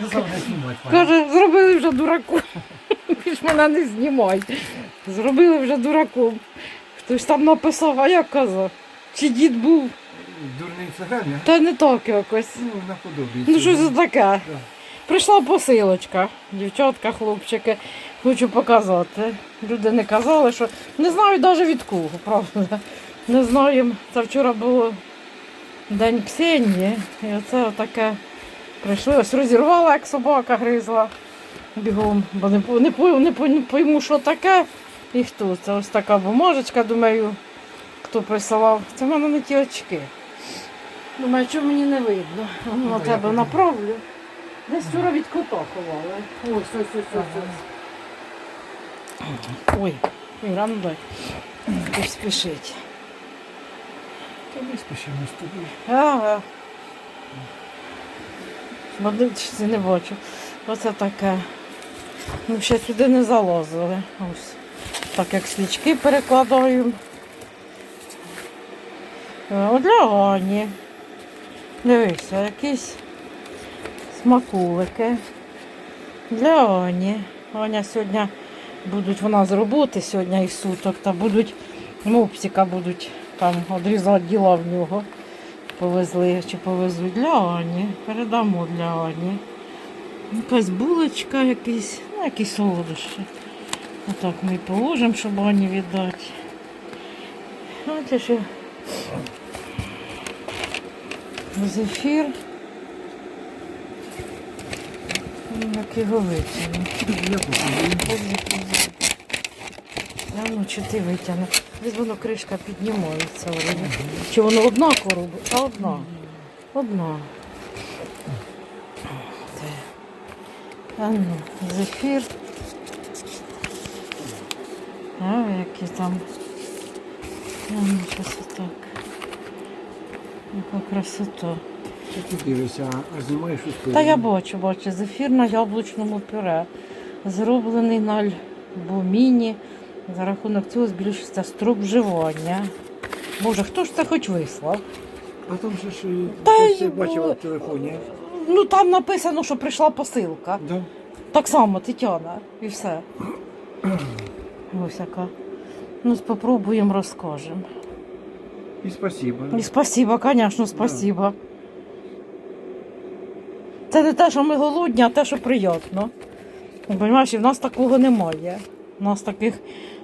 Казав не знімати. пані. Каже, зробили вже дураку. Більш мене не знімай. Зробили вже дураком. Хтось там написав, а як казав? Чи дід був? Дурний а? Та не так якось. Ну, наподобі. Ну що це таке? Да. Прийшла посилочка. Дівчатка, хлопчики. Хочу показати. Люди не казали, що не знаю навіть від кого, правда. Не знаю. Це вчора було День Ксенії. І оце таке прийшло. Ось розірвала, як собака гризла бігом, бо не, не, не, не пойму, що таке і хто. Це ось така бумажечка, думаю, хто присилав. Це в мене не ті очки. Думаю, що мені не видно. Ну, На тебе направлю. Десь вчора від кота ховали. Ось, ось, ось, ось. Ой, Іра, ну дай. Хтось спішить. Та ми з тобою. Ага. Водичці не бачу. Оце таке. Ну, ще сюди не залазили. Ось. Так як свічки перекладаю. Е, для Ані. Дивися, якісь смакулики. Для Ані. Аня сьогодні будуть вона з роботи сьогодні і суток, та будуть мопсика будуть там одрізати діла в нього. Повезли чи повезуть для Ані. Передамо для Ані. Якась булочка, якісь, ну, якісь солодощі. Отак ми і положимо, щоб Ані віддати. Знаєте, що зефір. Як його витягнути. Я ну, чи ти витягне? Десь воно кришка піднімається. Чи воно одна коробка? А одна. Одна. А ну, зефір. А, які там. А ну, щось отак. Яка красота. Що ти дивишся, а знімаєш у? Та я бачу, бачу, зефір на яблучному пюре. Зроблений на альбуміні. За рахунок цього збільшується строк вживання. Боже, хто ж це хоч вислав? А там же ж Та десь я бачила бу- в телефоні. Ну там написано, що прийшла посилка. Да? Так само Тетяна і все. Ось яка. Ну, спробуємо, розкажемо. І спасибо. І спасибо, звісно, спасибо. Це не те, що ми голодні, а те, що приємно. Понимаєш, і в нас такого немає. У нас таких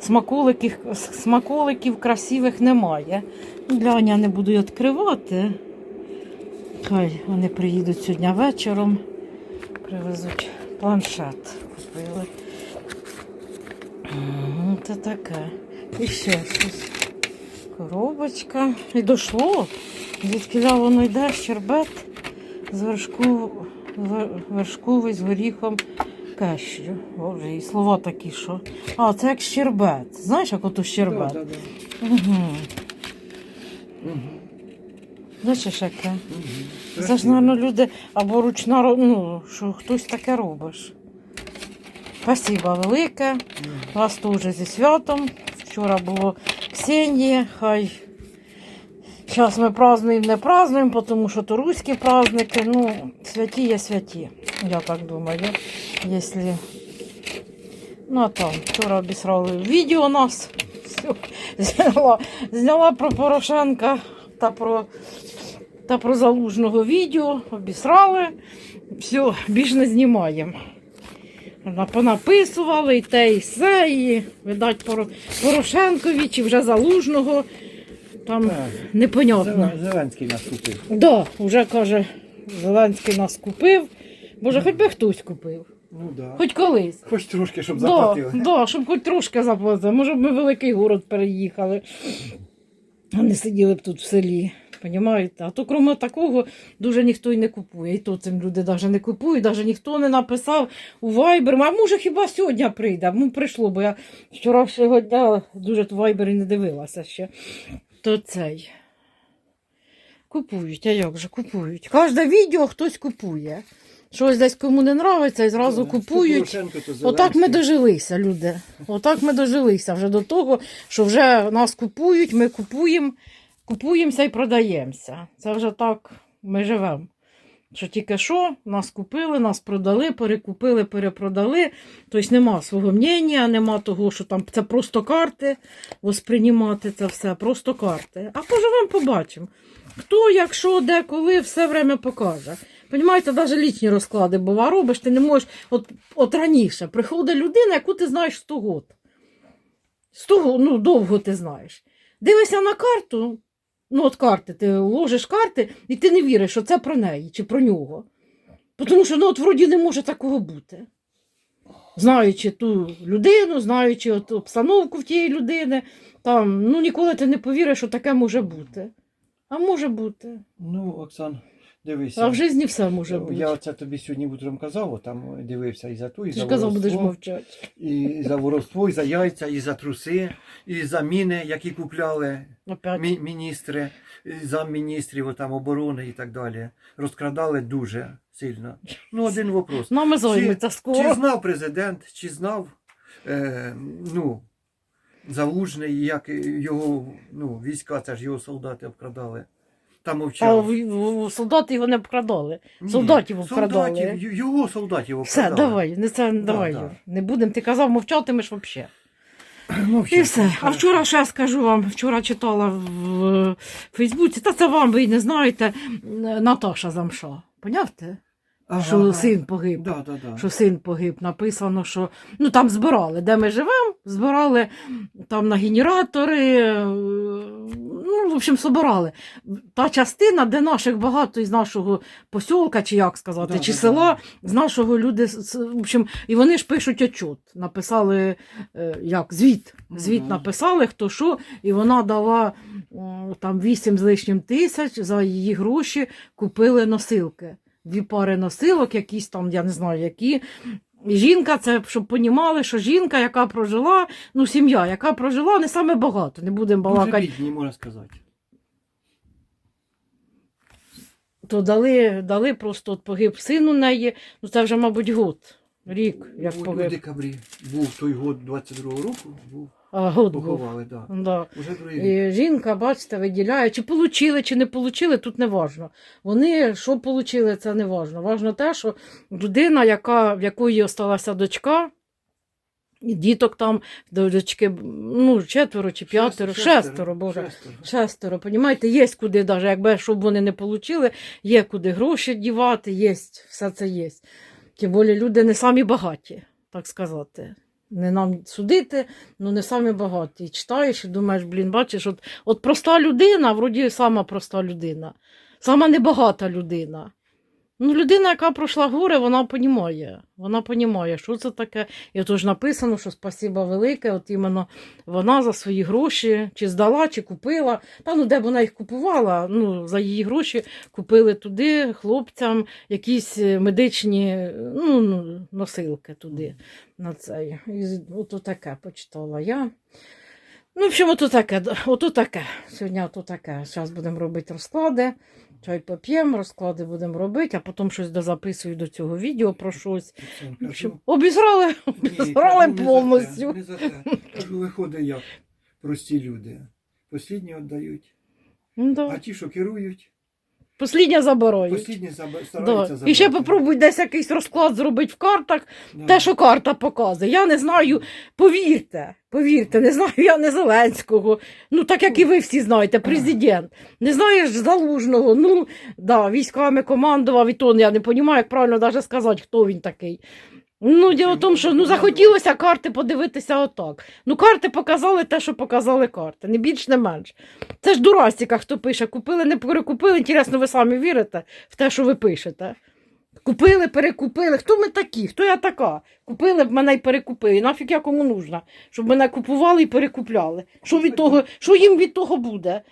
смаколиків, смаколиків красивих немає. Ну, Для Аня не буду відкривати. Хай вони приїдуть сьогодні вечором. Привезуть планшет. Купили. Це таке. І ще щось. Коробочка. І дошло. Звідки воно йде щербет з вершку, вершковий з горіхом кешю. Боже, і слова такі, що. А, це як щербет. Знаєш, як ото щербет? Да, да, да. Угу. Мгм. Бачиш, яке? Мгм. Це ж, мабуть, люди або ручна, ну, що хтось таке робиш. Спасибо велике. Вас теж зі святом. Вчора було Ксенії, хай. Зараз ми празднуємо, не празднуємо, тому що то руські праздники. Ну, святі є святі, я так думаю. Якщо... Ну, а там вчора обісрали відео нас. Все, зняла, зняла про Порошенка та про, та про залужного відео, обісрали. Все, більш не знімаємо. Понаписували і те, і все, і видать Поро- Порошенкові чи вже залужного. Там непонятно. Зеленський нас купив. Да, вже каже, Зеленський нас купив. Боже, хоч би хтось купив. Ну да. Хоч колись. Хоч трошки, щоб Да, заплатили. да, щоб хоч трошки заплатили. Може б ми в великий город переїхали, а не сиділи б тут в селі. Понімаєте? А то крім такого дуже ніхто й не купує. І то цим люди навіть не купують, навіть ніхто не написав у Viber. А може хіба сьогодні прийде? Ну прийшло, бо я вчорашнього дня дуже в Viber не дивилася ще. То цей. Купують, а як же купують? Кожне відео хтось купує. Щось десь кому не нравиться і зразу Да. купують. Отак ми дожилися, люди. Отак ми дожилися вже до того, що вже нас купують, ми купуємо, купуємося і продаємося. Це вже так ми живемо. Що тільки що нас купили, нас продали, перекупили, перепродали. Тобто нема свого мнення, нема того, що там це просто карти, восприймати це все, просто карти. А поживемо, побачимо. Хто, як що, де, коли, все время покаже. Понімаєте, навіть літні розклади бува робиш, ти не можеш. От, от раніше приходить людина, яку ти знаєш 100 год. 100, го- ну, довго ти знаєш. Дивишся на карту, ну от карти, ти ложиш карти, і ти не віриш, що це про неї чи про нього. Тому що ну, от вроді не може такого бути. Знаючи ту людину, знаючи от обстановку в тієї людини, там, ну ніколи ти не повіриш, що таке може бути. А може бути. Ну, Оксан, дивися. А в житті все може бути. Я оце тобі сьогодні утром казав, там дивився і за ту, і Ти за ж казав, будеш мовчати. і за воровство, і за яйця, і за труси, і за міни, які купляли Опять. мі- міністри, і замміністрів там оборони і так далі. Розкрадали дуже сильно. Ну, один вопрос. Нами займеться Чи скоро. знав президент, чи знав е, ну, залужний, як його ну, війська, це ж його солдати обкрадали. Там А мовчав. в- в- солдати його не обкрадали. Ні, солдатів обкрадали. солдатів, його солдатів Все, обкрадали. давай, не це давай. да. Юр. Не будемо. Ти казав, мовчатимеш взагалі. Мовчав. І все. А вчора ще скажу вам, вчора читала в е, Фейсбуці, та це вам ви й не знаєте, Наташа Замша. Поняв?те? Ага, що ага. син погиб. Да, да, да. Що син погиб, написано, що ну там збирали, де ми живемо, збирали там на генератори. е, Ну, в общем, збирали. Та частина, де наших багато із нашого посілка, чи як сказати, Да, чи да, села, да. з нашого люди. В общем, і вони ж пишуть отчет. Написали е, як, звіт. Звіт Мгм. написали, хто що, і вона дала там 8 з лишнім тисяч за її гроші купили носилки. Дві пари носилок, якісь там, я не знаю, які. І жінка, це щоб понімали, що жінка, яка прожила, ну сім'я, яка прожила не саме багато, не будемо балакати. бідні, можна сказати. То дали, дали просто от погиб син у неї, ну це вже, мабуть, год, рік, як у, у погиб. декабрі був той год 22-го року, був, А, год був. поховали, да. Да. Уже другий рік. І жінка, бачите, виділяє, чи получили, чи не получили, тут не важно. Вони що получили, це не важно. Важно те, що людина, яка, в якої осталася дочка, і діток там, дочки, ну, четверо чи п'ятеро, шестеро, боже. Шестеро. Шестеро, понімаєте, є куди, навіть якби щоб вони не отримали, є куди гроші дівати, є, все це є. Тим більше люди не самі багаті, так сказати. Не нам судити, ну не самі багаті. Читаєш і думаєш, блін, бачиш, от, от проста людина, вроді сама проста людина, сама небагата людина. Ну, людина, яка пройшла горе, вона понімає. Вона понімає, що це таке. І от ж написано, що спасіба велике, от іменно вона за свої гроші чи здала, чи купила. Та ну де б вона їх купувала, ну за її гроші купили туди хлопцям якісь е, медичні е, ну, ну, носилки туди. На цей. І ото таке почитала я. Ну, в общем, ото таке. Ото таке. Сьогодні ото таке. Зараз будемо робити розклади. Чай поп'ємо, розклади будемо робити, а потім щось дозаписую до цього відео про щось. Оксанка, обізрали ну, обізрали, ні, обізрали кажу, не за те. Не за те. Кажу, виходить як прості люди. Послідні віддають, Ну, а ті, що керують, Послідня забирають. Послідня Да. І ще попробуй десь якийсь розклад зробити в картах, Да. те, що карта показує. Я не знаю, повірте, повірте, не знаю я не Зеленського. Ну, так як і ви всі знаєте, президент. Не знаєш Залужного, ну, да, військами командував, і то я не розумію, як правильно навіть сказати, хто він такий. Ну, діло в тому, що ну, захотілося карти подивитися отак. Ну, карти показали те, що показали карти, не більш, не менш. Це ж дурастіка, хто пише, купили, не перекупили. Інтересно, ви самі вірите в те, що ви пишете. Купили, перекупили. Хто ми такі? Хто я така? Купили б мене і перекупили. Нафіг я кому нужна? Щоб мене купували і перекупляли. Що від того, що їм від того буде?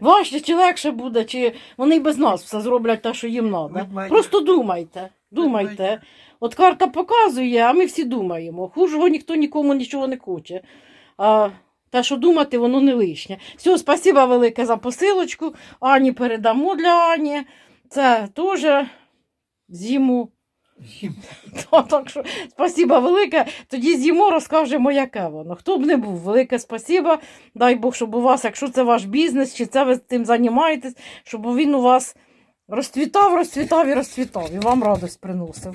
Важче чи легше буде, чи вони й без нас все зроблять те, що їм треба. Просто думайте. Думайте. От карта показує, а ми всі думаємо. Хужого ніхто нікому нічого не хоче. А те, що думати, воно не лишнє. Все, спасибо велике за посилочку. Ані передамо для Ані. Це теж зиму. Їм. Так що спасибо велике. Тоді з'їмо, розкажемо, яке воно. Хто б не був, велике спасибо. Дай Бог, щоб у вас, якщо це ваш бізнес, чи це ви цим займаєтесь, щоб він у вас Розцвітав, розцвітав і розцвітав. І вам радость приносив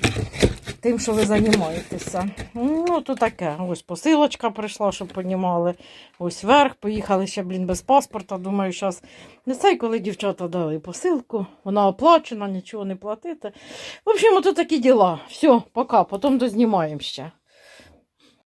тим, що ви займаєтеся. Ну, то таке. Ось посилочка прийшла, щоб понімали. Ось вверх. Поїхали ще, блін, без паспорта. Думаю, зараз не цей, коли дівчата дали посилку. Вона оплачена, нічого не платити. В общем, ото такі діла. Все, пока, потім дознімаємо ще.